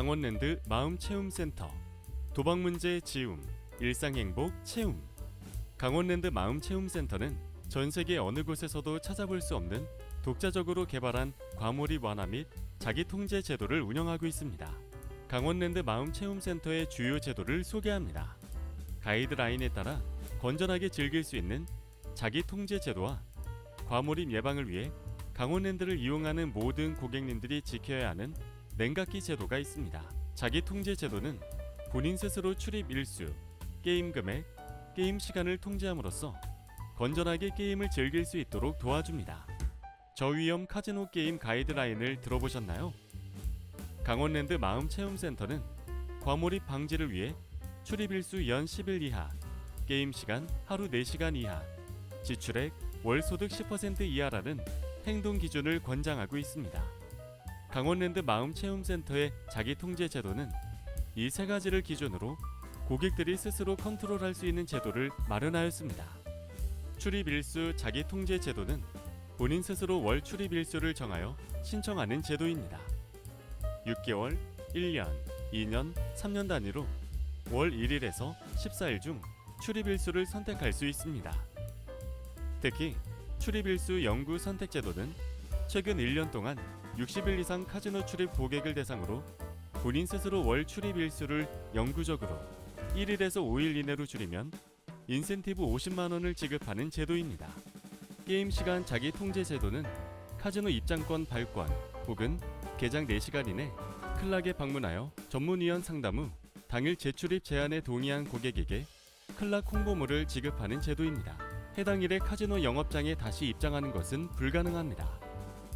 강원랜드 마음체험센터 도박문제 지움 일상행복 체움 강원랜드 마음체험센터는 전 세계 어느 곳에서도 찾아볼 수 없는 독자적으로 개발한 과몰입 완화 및 자기 통제 제도를 운영하고 있습니다. 강원랜드 마음체험센터의 주요 제도를 소개합니다. 가이드라인에 따라 건전하게 즐길 수 있는 자기 통제 제도와 과몰입 예방을 위해 강원랜드를 이용하는 모든 고객님들이 지켜야 하는 냉각기 제도가 있습니다. 자기 통제 제도는 본인 스스로 출입 일수, 게임 금액, 게임 시간을 통제함으로써 건전하게 게임을 즐길 수 있도록 도와줍니다. 저위험 카지노 게임 가이드라인을 들어보셨나요? 강원랜드 마음체험센터는 과몰입 방지를 위해 출입 일수 연 10일 이하, 게임 시간 하루 4시간 이하, 지출액 월 소득 10% 이하라는 행동 기준을 권장하고 있습니다. 강원랜드 마음체험센터의 자기 통제 제도는 이 세 가지를 기준으로 고객들이 스스로 컨트롤할 수 있는 제도를 마련하였습니다. 출입 일수 자기 통제 제도는 본인 스스로 월 출입 일수를 정하여 신청하는 제도입니다. 6개월, 1년, 2년, 3년 단위로 월 1일에서 14일 중 출입 일수를 선택할 수 있습니다. 특히 출입 일수 영구 선택 제도는 최근 1년 동안 60일 이상 카지노 출입 고객을 대상으로 본인 스스로 월 출입 일수를 영구적으로 1일에서 5일 이내로 줄이면 인센티브 50만 원을 지급하는 제도입니다. 게임 시간 자기 통제 제도는 카지노 입장권 발권 혹은 개장 4시간 이내 클락에 방문하여 전문위원 상담 후 당일 재출입 제한에 동의한 고객에게 클락 홍보물을 지급하는 제도입니다. 해당 일에 카지노 영업장에 다시 입장하는 것은 불가능합니다.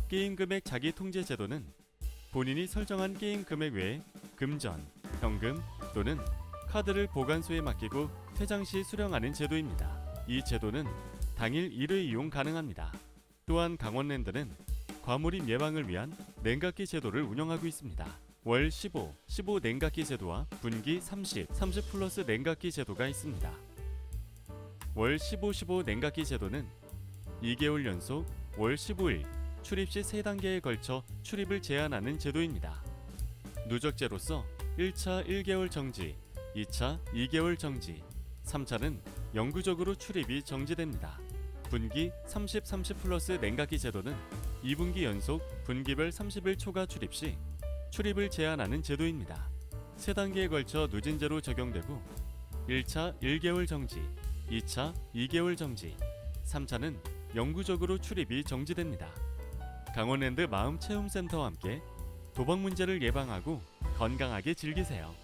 게임 금액 자기 통제 제도는 본인이 설정한 게임 금액 외에 금전, 현금 또는 카드를 보관소에 맡기고 퇴장 시 수령하는 제도입니다. 이 제도는 당일 1회 이용 가능합니다. 또한 강원랜드는 과몰입 예방을 위한 냉각기 제도를 운영하고 있습니다. 월 15, 15 냉각기 제도와 분기 30, 30 플러스 냉각기 제도가 있습니다. 월 15, 15 냉각기 제도는 2개월 연속 월 15일 출입 시 3단계에 걸쳐 출입을 제한하는 제도입니다. 누적제로서 1차 1개월 정지, 2차 2개월 정지, 3차는 영구적으로 출입이 정지됩니다. 분기 30, 30 플러스 냉각기 제도는 2분기 연속 분기별 30일 초과 출입 시 출입을 제한하는 제도입니다. 3단계에 걸쳐 누진제로 적용되고 1차 1개월 정지, 2차 2개월 정지, 3차는 영구적으로 출입이 정지됩니다. 강원랜드 마음체험센터와 함께 도박 문제를 예방하고 건강하게 즐기세요.